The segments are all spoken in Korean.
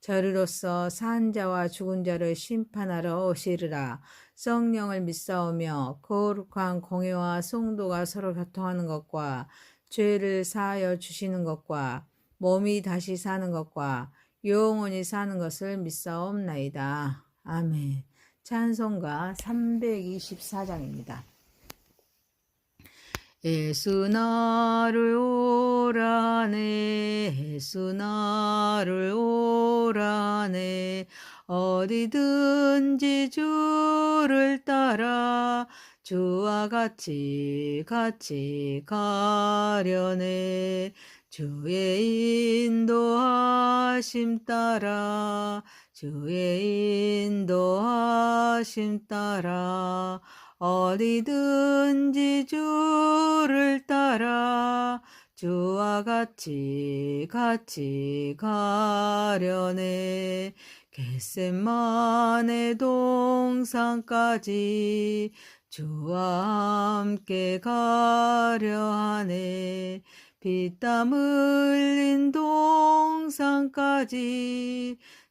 저리로서 산 자와 죽은 자를 심판하러 오시리라. 성령을 믿사오며 거룩한 공예와 성도가 서로 교통하는 것과 죄를 사하여 주시는 것과 몸이 다시 사는 것과 영원히 사는 것을 믿사옵나이다. 아멘. 찬송가 324장입니다. 예수 나를 오라네 예수 나를 오라네. 어디든지 주를 따라 주와 같이 같이 가려네. 주의 인도하심 따라 주의 인도하심 따라 어디든지 주를 따라 주와 같이 같이 가려네. 겟셋만의 동산까지 주와 함께 가려 하네. 피땀 흘린 동산까지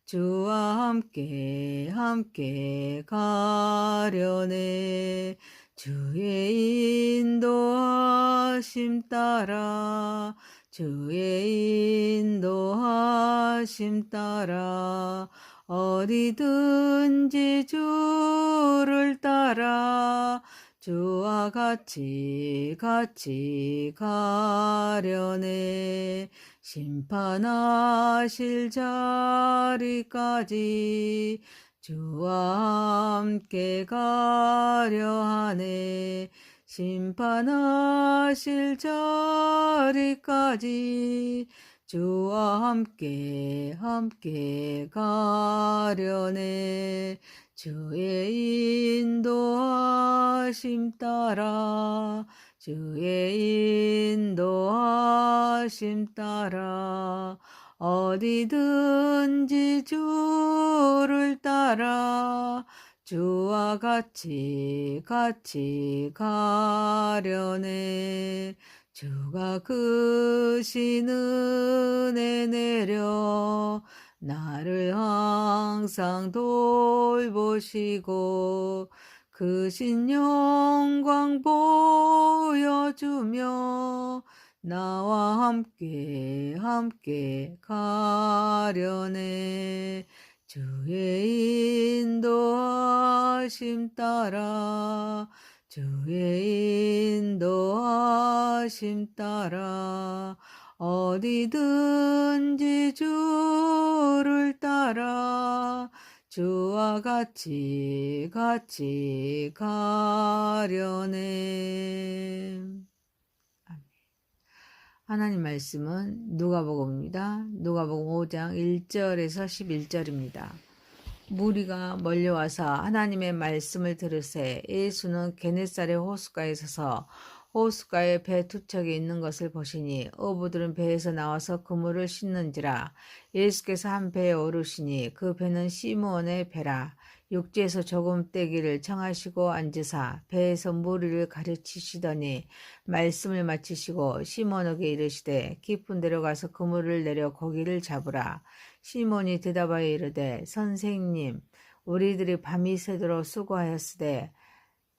주와 함께 함께 가려네. 주의 인도하심 따라 주의 인도하심 따라 어디든지 주를 따라 주와 같이 같이 가려네 심판하실 자리까지 주와 함께 가려 하네. 심판하실 자리까지 주와 함께 함께 가려네. 주의 인도하심 따라 주의 인도하심 따라 어디든지 주를 따라 주와 같이 같이 가려네 주가 크신 은혜 내려 나를 항상 돌보시고 크신 영광 보여주며 나와 함께 함께 가려네. 주의 인도하심 따라 주의 인도하심 따라 어디든지 주를 따라 주와 같이 같이 가려네. 하나님 말씀은 누가복음입니다. 누가복음 5장 1절에서 11절입니다. 무리가 몰려와서 하나님의 말씀을 들으세 예수는 게네살의 호숫가에 서서 호숫가에 배 두 척이 있는 것을 보시니 어부들은 배에서 나와서 그물을 씻는지라. 예수께서 한 배에 오르시니 그 배는 시므온의 배라. 육지에서 조금 떼기를 청하시고 앉으사 배에서 무리를 가르치시더니 말씀을 마치시고 시몬에게 이르시되 깊은 데로 가서 그물을 내려 고기를 잡으라. 시몬이 대답하여 이르되 선생님 우리들이 밤이 새도록 수고하였으되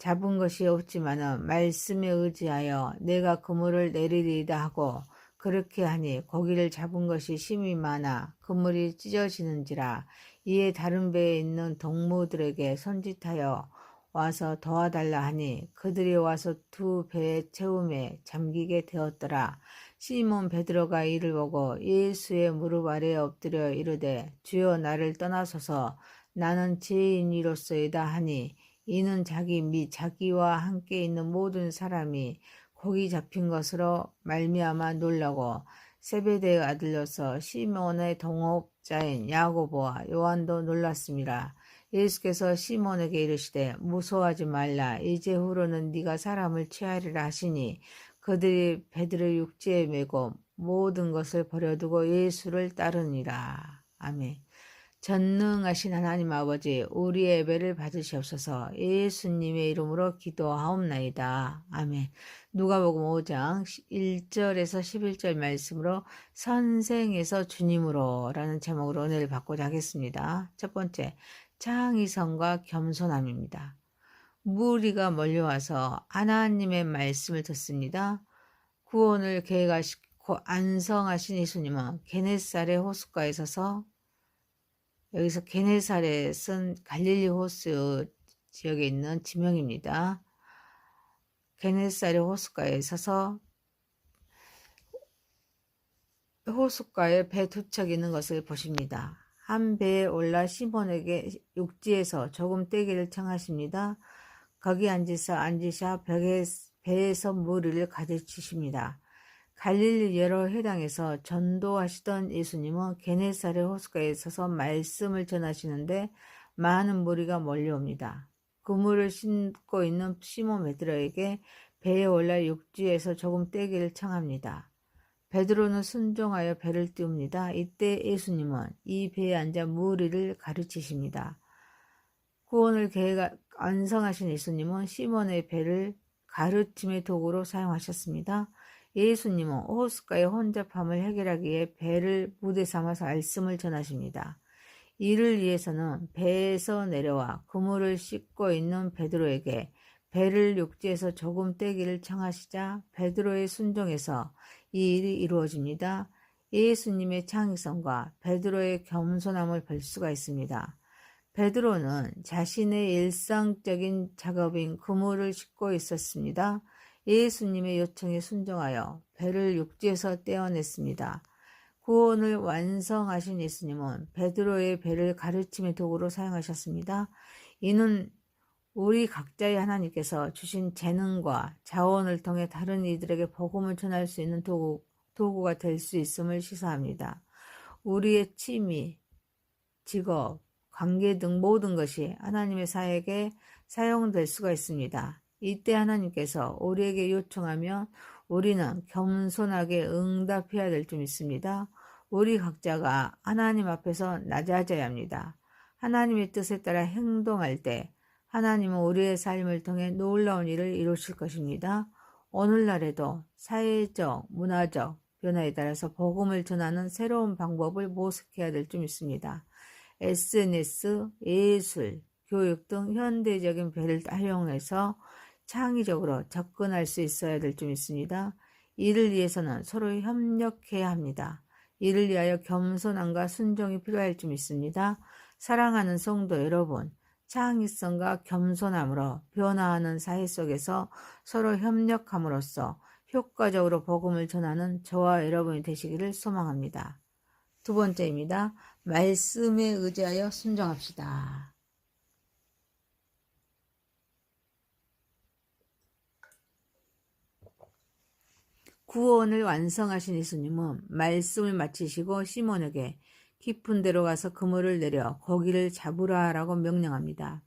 잡은 것이 없지만은 말씀에 의지하여 내가 그물을 내리리이다 하고 그렇게 하니 고기를 잡은 것이 심이 많아 그물이 찢어지는지라 이에 다른 배에 있는 동무들에게 손짓하여 와서 도와달라 하니 그들이 와서 두 배의 채움에 잠기게 되었더라. 시몬 베드로가 이를 보고 예수의 무릎 아래에 엎드려 이르되 주여 나를 떠나소서 나는 죄인이로소이다 하니 이는 자기 및 자기와 함께 있는 모든 사람이 고기 잡힌 것으로 말미암아 놀라고 세베대의 아들로서 시몬의 동업 자인 야고보와 요한도 놀랐습니다. 예수께서 시몬에게 이르시되 무서워하지 말라 이제 후로는 네가 사람을 취하리라 하시니 그들이 베드로 육지에 메고 모든 것을 버려두고 예수를 따르니라. 아멘. 전능하신 하나님 아버지 우리의 예배를 받으시옵소서 예수님의 이름으로 기도하옵나이다. 아멘. 누가복음 5장 1절에서 11절 말씀으로 선생에서 주님으로 라는 제목으로 은혜를 받고자 하겠습니다. 첫 번째, 창의성과 겸손함입니다. 무리가 몰려와서 하나님의 말씀을 듣습니다. 구원을 계획하시고 안성하신 예수님은 게네살의 호숫가에 서서 여기서 게네사렛은 갈릴리 호수 지역에 있는 지명입니다. 게네사렛 호숫가에 서서 호숫가에 배 두 척 있는 것을 보십니다. 한 배에 올라 시몬에게 육지에서 조금 떼기를 청하십니다. 거기 앉으사 앉으사 벽에, 배에서 무리를 가르치십니다. 갈릴리 여러 회당에서 전도하시던 예수님은 게네사렛 호숫가에 서서 말씀을 전하시는데 많은 무리가 몰려옵니다. 그물을 신고 있는 시몬 베드로에게 배에 올라 육지에서 조금 떼기를 청합니다. 베드로는 순종하여 배를 띄웁니다. 이때 예수님은 이 배에 앉아 무리를 가르치십니다. 구원을 계획 완성하신 예수님은 시몬의 배를 가르침의 도구로 사용하셨습니다. 예수님은 호숫가의 혼잡함을 해결하기 위해 배를 무대 삼아서 말씀을 전하십니다. 이를 위해서는 배에서 내려와 그물을 씻고 있는 베드로에게 배를 육지에서 조금 떼기를 청하시자 베드로의 순종에서 이 일이 이루어집니다. 예수님의 창의성과 베드로의 겸손함을 볼 수가 있습니다. 베드로는 자신의 일상적인 작업인 그물을 싣고 있었습니다. 예수님의 요청에 순종하여 배를 육지에서 떼어냈습니다. 구원을 완성하신 예수님은 베드로의 배를 가르침의 도구로 사용하셨습니다. 이는 우리 각자의 하나님께서 주신 재능과 자원을 통해 다른 이들에게 복음을 전할 수 있는 도구, 도구가 될 수 있음을 시사합니다. 우리의 취미, 직업, 관계 등 모든 것이 하나님의 사에게 사용될 수가 있습니다. 이때 하나님께서 우리에게 요청하면 우리는 겸손하게 응답해야 될 줄 믿습니다. 우리 각자가 하나님 앞에서 낮아져야 합니다. 하나님의 뜻에 따라 행동할 때 하나님은 우리의 삶을 통해 놀라운 일을 이루실 것입니다. 오늘날에도 사회적, 문화적 변화에 따라서 복음을 전하는 새로운 방법을 모색해야 될 줄 믿습니다. SNS, 예술, 교육 등 현대적인 배를 활용해서 창의적으로 접근할 수 있어야 될줄 믿습니다. 이를 위해서는 서로 협력해야 합니다. 이를 위하여 겸손함과 순종이 필요할 줄 믿습니다. 사랑하는 성도 여러분, 창의성과 겸손함으로 변화하는 사회 속에서 서로 협력함으로써 효과적으로 복음을 전하는 저와 여러분이 되시기를 소망합니다. 두 번째입니다. 말씀에 의지하여 순종합시다. 구원을 완성하신 예수님은 말씀을 마치시고 시몬에게 깊은 데로 가서 그물을 내려 고기를 잡으라라고 명령합니다.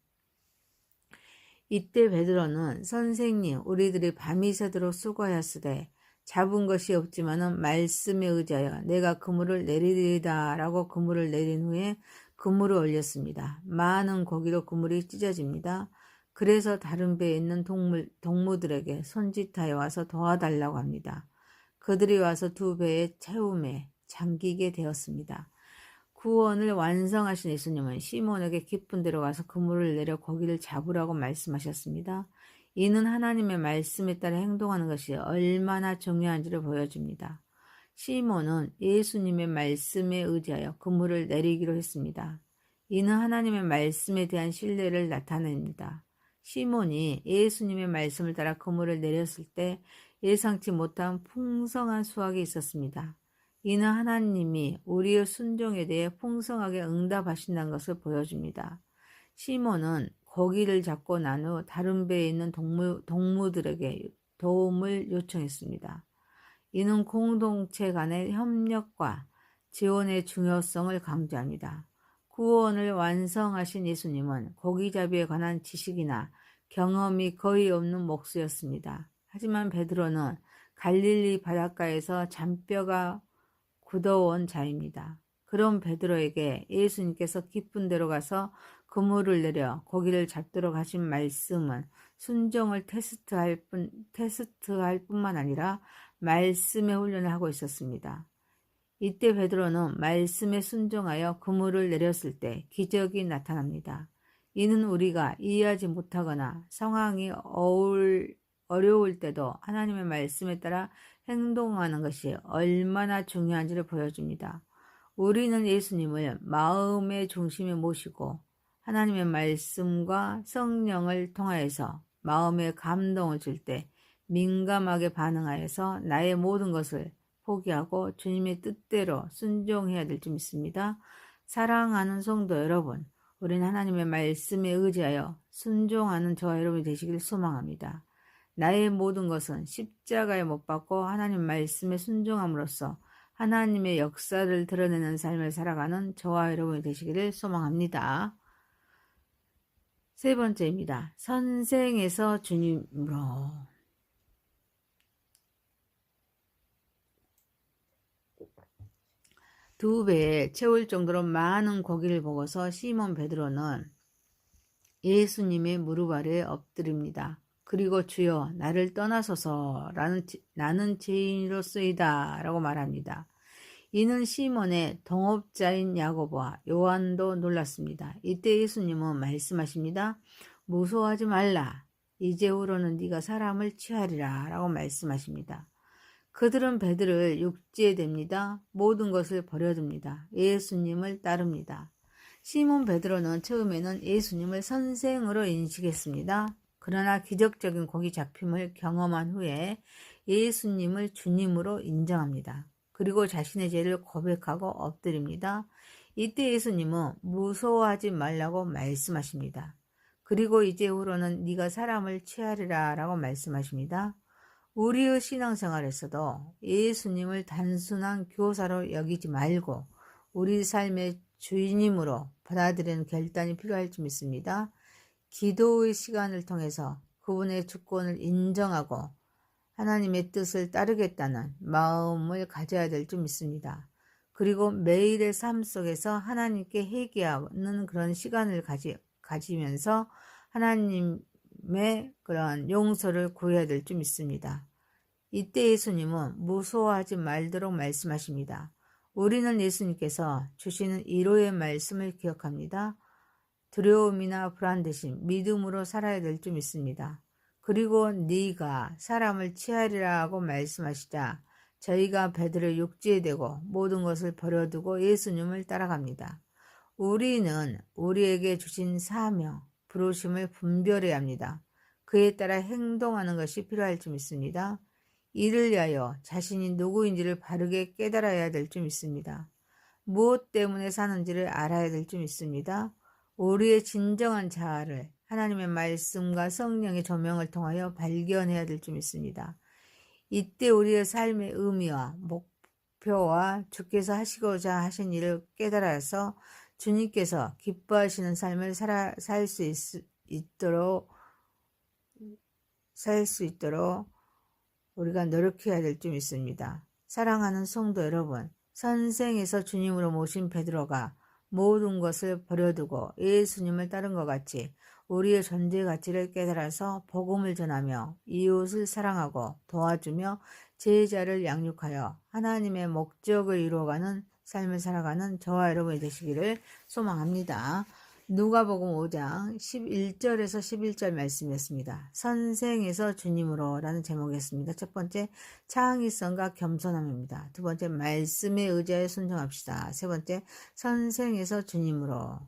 이때 베드로는 선생님 우리들이 밤이 새도록 수고하였으되 잡은 것이 없지만은 말씀에 의지하여 내가 그물을 내리리다라고 그물을 내린 후에 그물을 올렸습니다. 많은 고기로 그물이 찢어집니다. 그래서 다른 배에 있는 동물, 동무들에게 손짓하여 와서 도와달라고 합니다. 그들이 와서 두 배의 채움에 잠기게 되었습니다. 구원을 완성하신 예수님은 시몬에게 깊은 데로 가서 그물을 내려 고기를 잡으라고 말씀하셨습니다. 이는 하나님의 말씀에 따라 행동하는 것이 얼마나 중요한지를 보여줍니다. 시몬은 예수님의 말씀에 의지하여 그물을 내리기로 했습니다. 이는 하나님의 말씀에 대한 신뢰를 나타냅니다. 시몬이 예수님의 말씀을 따라 그물을 내렸을 때 예상치 못한 풍성한 수확이 있었습니다. 이는 하나님이 우리의 순종에 대해 풍성하게 응답하신다는 것을 보여줍니다. 시몬은 고기를 잡고 난 후 다른 배에 있는 동무, 동무들에게 도움을 요청했습니다. 이는 공동체 간의 협력과 지원의 중요성을 강조합니다. 구원을 완성하신 예수님은 고기잡이에 관한 지식이나 경험이 거의 없는 목수였습니다. 하지만 베드로는 갈릴리 바닷가에서 잔뼈가 굳어온 자입니다. 그런 베드로에게 예수님께서 깊은 데로 가서 그물을 내려 고기를 잡도록 하신 말씀은 순종을 테스트할 뿐, 테스트할 뿐만 아니라 말씀의 훈련을 하고 있었습니다. 이때 베드로는 말씀에 순종하여 그물을 내렸을 때 기적이 나타납니다. 이는 우리가 이해하지 못하거나 상황이 어울, 어려울 때도 하나님의 말씀에 따라 행동하는 것이 얼마나 중요한지를 보여줍니다. 우리는 예수님을 마음의 중심에 모시고 하나님의 말씀과 성령을 통하여서 마음의 감동을 줄 때 민감하게 반응하여서 나의 모든 것을 포기하고 주님의 뜻대로 순종해야 될 줄 믿습니다. 사랑하는 성도 여러분, 우리는 하나님의 말씀에 의지하여 순종하는 저와 여러분이 되시길 소망합니다. 나의 모든 것은 십자가에 못 박고 하나님 말씀에 순종함으로써 하나님의 역사를 드러내는 삶을 살아가는 저와 여러분이 되시기를 소망합니다. 세 번째입니다. 선생에서 주님으로. 두 배에 채울 정도로 많은 고기를 보고서 시몬 베드로는 예수님의 무릎 아래에 엎드립니다. 그리고 주여 나를 떠나소서 라는, 나는 죄인으로서이다 라고 말합니다. 이는 시몬의 동업자인 야고보와 요한도 놀랐습니다. 이때 예수님은 말씀하십니다. 무서워하지 말라. 이제후로는 네가 사람을 취하리라 라고 말씀하십니다. 그들은 베드를 육지에 댑니다. 모든 것을 버려둡니다. 예수님을 따릅니다. 시몬 베드로는 처음에는 예수님을 선생으로 인식했습니다. 그러나 기적적인 고기 잡힘을 경험한 후에 예수님을 주님으로 인정합니다. 그리고 자신의 죄를 고백하고 엎드립니다. 이때 예수님은 무서워하지 말라고 말씀하십니다. 그리고 이제 후로는 네가 사람을 취하리라 라고 말씀하십니다. 우리의 신앙생활에서도 예수님을 단순한 교사로 여기지 말고 우리 삶의 주인님으로 받아들이는 결단이 필요할 줄 믿습니다. 기도의 시간을 통해서 그분의 주권을 인정하고 하나님의 뜻을 따르겠다는 마음을 가져야 될 줄 믿습니다. 그리고 매일의 삶 속에서 하나님께 회개하는 그런 시간을 가지, 가지면서 하나님의 그런 용서를 구해야 될 줄 믿습니다. 이때 예수님은 무서워하지 말도록 말씀하십니다. 우리는 예수님께서 주시는 이로의 말씀을 기억합니다. 두려움이나 불안 대신 믿음으로 살아야 될 줄 믿습니다. 그리고 네가 사람을 취하리라고 말씀하시자 저희가 베드를 육지에 대고 모든 것을 버려두고 예수님을 따라갑니다. 우리는 우리에게 주신 사명, 부르심을 분별해야 합니다. 그에 따라 행동하는 것이 필요할 줄 믿습니다. 이를 위하여 자신이 누구인지를 바르게 깨달아야 될 줄 믿습니다. 무엇 때문에 사는지를 알아야 될 줄 믿습니다. 우리의 진정한 자아를 하나님의 말씀과 성령의 조명을 통하여 발견해야 될 줄 믿습니다. 이때 우리의 삶의 의미와 목표와 주께서 하시고자 하신 일을 깨달아서 주님께서 기뻐하시는 삶을 살수 있도록 살 수 있도록 우리가 노력해야 될 줄 믿습니다. 사랑하는 성도 여러분, 선생에서 주님으로 모신 베드로가 모든 것을 버려두고 예수님을 따른 것 같이 우리의 존재 가치를 깨달아서 복음을 전하며 이웃을 사랑하고 도와주며 제자를 양육하여 하나님의 목적을 이루어가는 삶을 살아가는 저와 여러분이 되시기를 소망합니다. 누가복음 5장 11절에서 11절 말씀이었습니다. 선생에서 주님으로 라는 제목이었습니다. 첫 번째 창의성과 겸손함입니다. 두 번째 말씀에 의지하여 순종합시다. 세 번째 선생에서 주님으로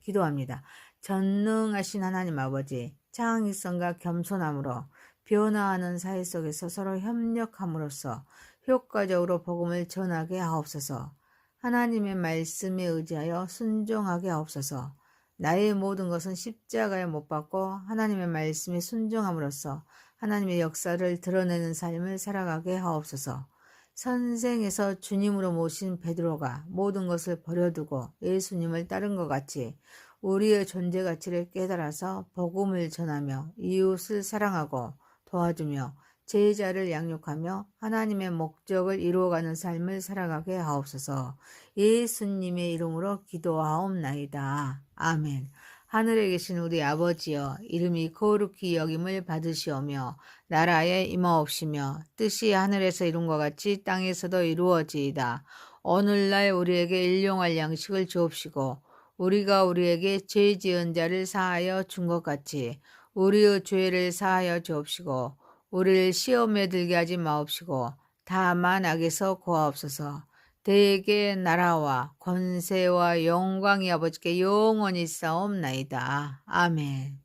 기도합니다. 전능하신 하나님 아버지 창의성과 겸손함으로 변화하는 사회 속에서 서로 협력함으로써 효과적으로 복음을 전하게 하옵소서. 하나님의 말씀에 의지하여 순종하게 하옵소서. 나의 모든 것은 십자가에 못 박고 하나님의 말씀에 순종함으로써 하나님의 역사를 드러내는 삶을 살아가게 하옵소서. 선생에서 주님으로 모신 베드로가 모든 것을 버려두고 예수님을 따른 것 같이 우리의 존재 가치를 깨달아서 복음을 전하며 이웃을 사랑하고 도와주며 제자를 양육하며 하나님의 목적을 이루어가는 삶을 살아가게 하옵소서. 예수님의 이름으로 기도하옵나이다. 아멘. 하늘에 계신 우리 아버지여 이름이 거룩히 여김을 받으시오며 나라에 임하옵시며 뜻이 하늘에서 이룬 것 같이 땅에서도 이루어지이다. 오늘날 우리에게 일용할 양식을 주옵시고 우리가 우리에게 죄 지은 자를 사하여 준 것 같이 우리의 죄를 사하여 주옵시고 우리를 시험에 들게 하지 마옵시고 다만 악에서 구하옵소서. 대개 나라와 권세와 영광이 아버지께 영원히 싸움나이다. 아멘.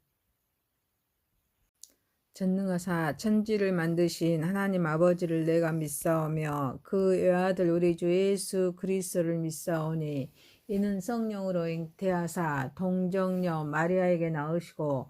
전능하사 천지를 만드신 하나님 아버지를 내가 믿사오며 그 외아들 우리 주 예수 그리스도를 믿사오니 이는 성령으로 잉태하사 동정녀 마리아에게 낳으시고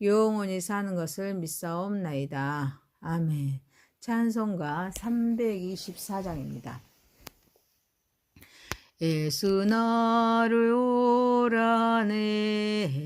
영원히 사는 것을 믿사옵나이다. 아멘. 찬송가 324장입니다. 예수 나를 오라네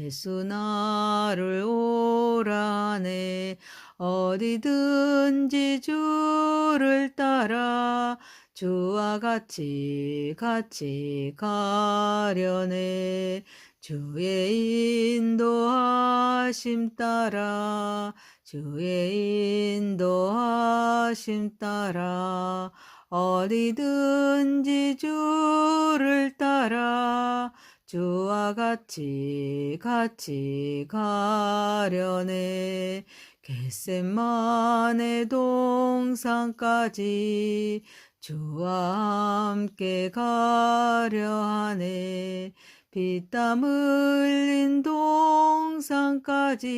예수 나를 오라네 어디든지 주를 따라 주와 같이 같이 가려네 주의 인도하심 따라 주의 인도하심 따라 어디든지 주를 따라 주와 같이 같이 가려네 겟셋만의 동산까지 주와 함께 가려 하네 피땀 흘린 동산까지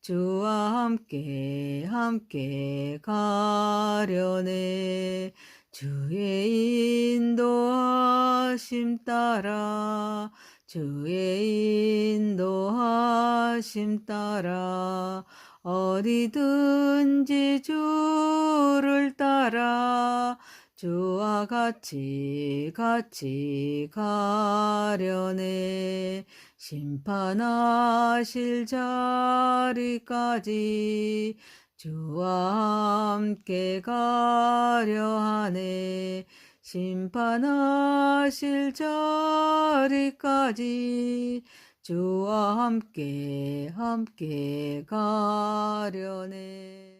주와 함께 함께 가려네. 주의 인도하심 따라 주의 인도하심 따라 어디든지 주를 따라 주와 같이 같이 가려네. 심판하실 자리까지 주와 함께 가려 하네. 심판하실 자리까지 주와 함께 함께 가려네